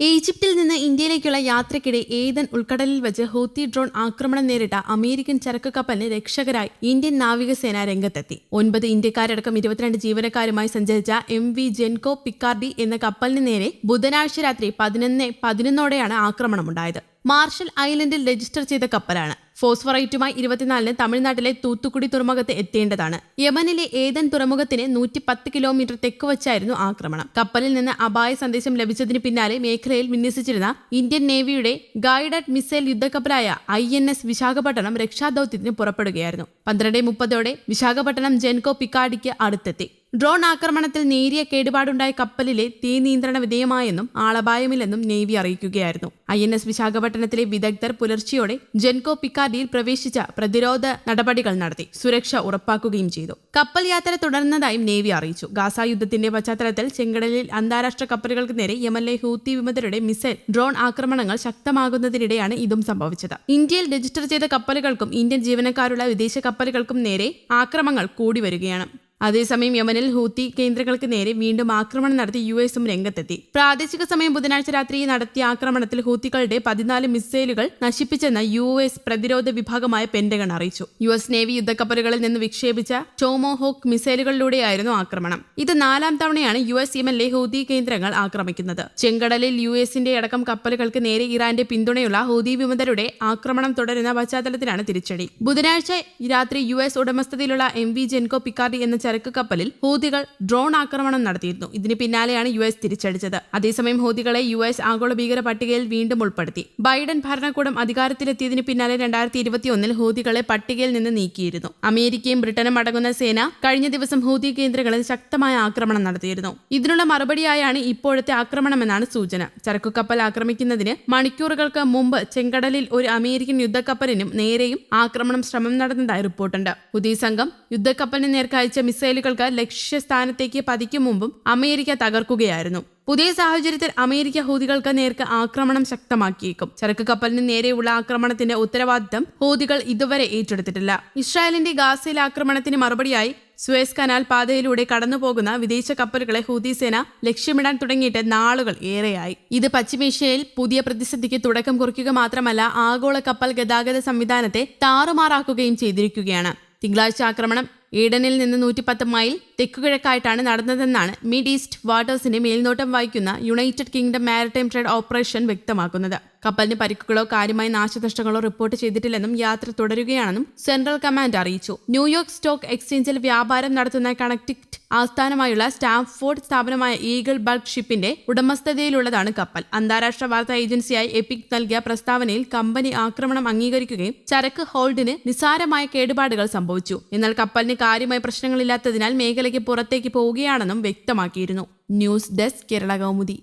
ഈജിപ്തിൽ നിന്ന് ഇന്ത്യയിലേക്കുള്ള യാത്രയ്ക്കിടെ ഏതൻ ഉൾക്കടലിൽ വെച്ച് ഹൂത്തി ഡ്രോൺ ആക്രമണം നേരിട്ട അമേരിക്കൻ ചരക്ക് കപ്പലിന് രക്ഷകരായി ഇന്ത്യൻ നാവികസേന രംഗത്തെത്തി. ഒൻപത് ഇന്ത്യക്കാരടക്കം ഇരുപത്തിരണ്ട് ജീവനക്കാരുമായി സഞ്ചരിച്ച എം വി ജെൻകോ പിക്കാർഡി എന്ന കപ്പലിന് നേരെ ബുധനാഴ്ച രാത്രി പതിനൊന്ന് പതിനൊന്നോടെയാണ് ആക്രമണമുണ്ടായത്. മാർഷൽ ഐലൻഡിൽ രജിസ്റ്റർ ചെയ്ത കപ്പലാണ്. ഫോസ്ഫറൈറ്റുമായി ഇരുപത്തിനാലിന് തമിഴ്നാട്ടിലെ തൂത്തുക്കുടി തുറമുഖത്ത് എത്തേണ്ടതാണ് യമനിലെ ഏതൻ തുറമുഖത്തിന് നൂറ്റി പത്ത് കിലോമീറ്റർ തെക്ക് വച്ചായിരുന്നു ആക്രമണം. കപ്പലിൽ നിന്ന് അപായ സന്ദേശം ലഭിച്ചതിന് പിന്നാലെ മേഖലയിൽ വിന്യസിച്ചിരുന്ന ഇന്ത്യൻ നേവിയുടെ ഗൈഡഡ് മിസൈൽ യുദ്ധക്കപ്പലായ ഐ എൻ എസ് വിശാഖപട്ടണം രക്ഷാദൌത്യത്തിന് പുറപ്പെടുകയായിരുന്നു. പന്ത്രണ്ട് മുപ്പതോടെ വിശാഖപട്ടണം ജെൻകോ പിക്കാഡിക്ക് അടുത്തെത്തി. ഡ്രോൺ ആക്രമണത്തിൽ നേരിയ കേടുപാടുണ്ടായ കപ്പലിലെ തീ നിയന്ത്രണ വിധേയമായെന്നും ആളപായമില്ലെന്നും നേവി അറിയിക്കുകയായിരുന്നു. ഐ എൻ എസ് വിശാഖപട്ടണത്തിലെ വിദഗ്ധർ പുലർച്ചെയോടെ ജെൻകോ പിക്കാർഡിയിൽ പ്രവേശിച്ച പ്രതിരോധ നടപടികൾ നടത്തി സുരക്ഷ ഉറപ്പാക്കുകയും ചെയ്തു. കപ്പൽ യാത്ര തുടർന്നതായും നേവി അറിയിച്ചു. ഗാസ യുദ്ധത്തിന്റെ പശ്ചാത്തലത്തിൽ ചെങ്കടലിൽ അന്താരാഷ്ട്ര കപ്പലുകൾക്ക് നേരെ യമനിലെ ഹൂത്തി വിമതരുടെ മിസൈൽ ഡ്രോൺ ആക്രമണങ്ങൾ ശക്തമാകുന്നതിനിടെയാണ് ഇതും സംഭവിച്ചത്. ഇന്ത്യയിൽ രജിസ്റ്റർ ചെയ്ത കപ്പലുകൾക്കും ഇന്ത്യൻ ജീവനക്കാരുള്ള വിദേശ കപ്പലുകൾക്കും നേരെ ആക്രമണങ്ങൾ കൂടി വരികയാണ്. അതേസമയം യമനിൽ ഹൂത്തി കേന്ദ്രങ്ങൾക്ക് നേരെ വീണ്ടും ആക്രമണം നടത്തി യു എസും രംഗത്തെത്തി. പ്രാദേശിക സമയം ബുധനാഴ്ച രാത്രി നടത്തിയ ആക്രമണത്തിൽ ഹൂത്തികളുടെ പതിനാല് മിസൈലുകൾ നശിപ്പിച്ചെന്ന് യു എസ് പ്രതിരോധ വിഭാഗമായ പെന്റഗൺ അറിയിച്ചു. യു എസ് നേവി യുദ്ധക്കപ്പലുകളിൽ നിന്ന് വിക്ഷേപിച്ച ചോമോഹോക്ക് മിസൈലുകളിലൂടെയായിരുന്നു ആക്രമണം. ഇത് നാലാം തവണയാണ് യു എസ് യമനിലെ ഹൂതി കേന്ദ്രങ്ങൾ ആക്രമിക്കുന്നത്. ചെങ്കടലിൽ യു എസിന്റെ അടക്കം കപ്പലുകൾക്ക് നേരെ ഇറാന്റെ പിന്തുണയുള്ള ഹൂതി വിമതരുടെ ആക്രമണം തുടരുന്ന പശ്ചാത്തലത്തിലാണ് തിരിച്ചടി. ബുധനാഴ്ച രാത്രി യു എസ് ഉടമസ്ഥതയിലുള്ള എം വി ജെൻകോ പിക്കാർഡി എന്ന ചരക്ക് കപ്പലിൽ ഹൂതികൾ ഡ്രോൺ ആക്രമണം നടത്തിയിരുന്നു. ഇതിന് പിന്നാലെയാണ് യു എസ് തിരിച്ചടിച്ചത്. അതേസമയം ഹൂതികളെ യു എസ് ആഗോള ഭീകര പട്ടികയിൽ വീണ്ടും ഉൾപ്പെടുത്തി. ബൈഡൻ ഭരണകൂടം അധികാരത്തിലെത്തിയതിന് പിന്നാലെ രണ്ടായിരത്തി ഇരുപത്തിയൊന്നിൽ ഹൂതികളെ പട്ടികയിൽ നിന്ന് നീക്കിയിരുന്നു. അമേരിക്കയും ബ്രിട്ടനും അടങ്ങുന്ന സേന കഴിഞ്ഞ ദിവസം ഹൂതി കേന്ദ്രങ്ങളിൽ ശക്തമായ ആക്രമണം നടത്തിയിരുന്നു. ഇതിനുള്ള മറുപടിയായാണ് ഇപ്പോഴത്തെ ആക്രമണമെന്നാണ് സൂചന. ചരക്കു കപ്പൽ ആക്രമിക്കുന്നതിന് മണിക്കൂറുകൾക്ക് മുമ്പ് ചെങ്കടലിൽ ഒരു അമേരിക്കൻ യുദ്ധക്കപ്പലിനും നേരെയും ആക്രമണം ശ്രമം നടന്നതായി റിപ്പോർട്ടുണ്ട്. ഹുദി സംഘം യുദ്ധക്കപ്പലിന് നേർക്ക് അയച്ച മിസൈലുകൾക്ക് ലക്ഷ്യസ്ഥാനത്തേക്ക് പതിക്കും മുമ്പും അമേരിക്ക തകർക്കുകയായിരുന്നു. പുതിയ സാഹചര്യത്തിൽ അമേരിക്ക ഹൂതികൾക്ക് നേർക്ക് ആക്രമണം ശക്തമാക്കിയേക്കും. ചരക്ക് കപ്പലിന് നേരെയുള്ള ആക്രമണത്തിന്റെ ഉത്തരവാദിത്തം ഹൂതികൾ ഇതുവരെ ഏറ്റെടുത്തിട്ടില്ല. ഇസ്രായേലിന്റെ ഗാസയിൽ ആക്രമണത്തിന് മറുപടിയായി സുവേസ് കനാൽ പാതയിലൂടെ കടന്നുപോകുന്ന വിദേശ കപ്പലുകളെ ഹൂതി സേന ലക്ഷ്യമിടാൻ തുടങ്ങിയിട്ട് നാളുകൾ ഏറെയായി. ഇത് പശ്ചിമേഷ്യയിൽ പുതിയ പ്രതിസന്ധിക്ക് തുടക്കം കുറിക്കുക മാത്രമല്ല ആഗോള കപ്പൽ ഗതാഗത സംവിധാനത്തെ താറുമാറാക്കുകയും ചെയ്തിരിക്കുകയാണ്. തിങ്കളാഴ്ച ആക്രമണം ഈഡനിൽ നിന്ന് നൂറ്റിപ്പത്ത് മൈൽ തെക്കുകിഴക്കായിട്ടാണ് നടന്നതെന്നാണ് മിഡ് ഈസ്റ്റ് വാട്ടേഴ്സിന്റെ മേൽനോട്ടം വഹിക്കുന്ന United Kingdom maritime trade operation വ്യക്തമാക്കുന്നത്. കപ്പലിന് പരിക്കുകളോ കാര്യമായ നാശനഷ്ടങ്ങളോ റിപ്പോർട്ട് ചെയ്തിട്ടില്ലെന്നും യാത്ര തുടരുകയാണെന്നും സെൻട്രൽ കമാൻഡ് അറിയിച്ചു. ന്യൂയോർക്ക് സ്റ്റോക്ക് എക്സ്ചേഞ്ചിൽ വ്യാപാരം നടത്തുന്ന കണക്ടിക്ട് ആസ്ഥാനമായുള്ള സ്റ്റാംഫോർഡ് സ്ഥാപനമായ ഈഗിൾ ബൾക്ക് ഷിപ്പിന്റെ ഉടമസ്ഥതയിലുള്ളതാണ് കപ്പൽ. അന്താരാഷ്ട്ര വാർത്താ ഏജൻസിയായി എപിക് നൽകിയ പ്രസ്താവനയിൽ കമ്പനി ആക്രമണം അംഗീകരിക്കുകയും ചരക്ക് ഹോൾഡിന് നിസാരമായ കേടുപാടുകൾ സംഭവിച്ചു. എന്നാൽ കപ്പലിന് കാര്യമായ പ്രശ്നങ്ങളില്ലാത്തതിനാൽ മേഖലയ്ക്ക് പുറത്തേക്ക് പോവുകയാണെന്നും വ്യക്തമാക്കിയിരുന്നു. News desk Kerala Kaumudi.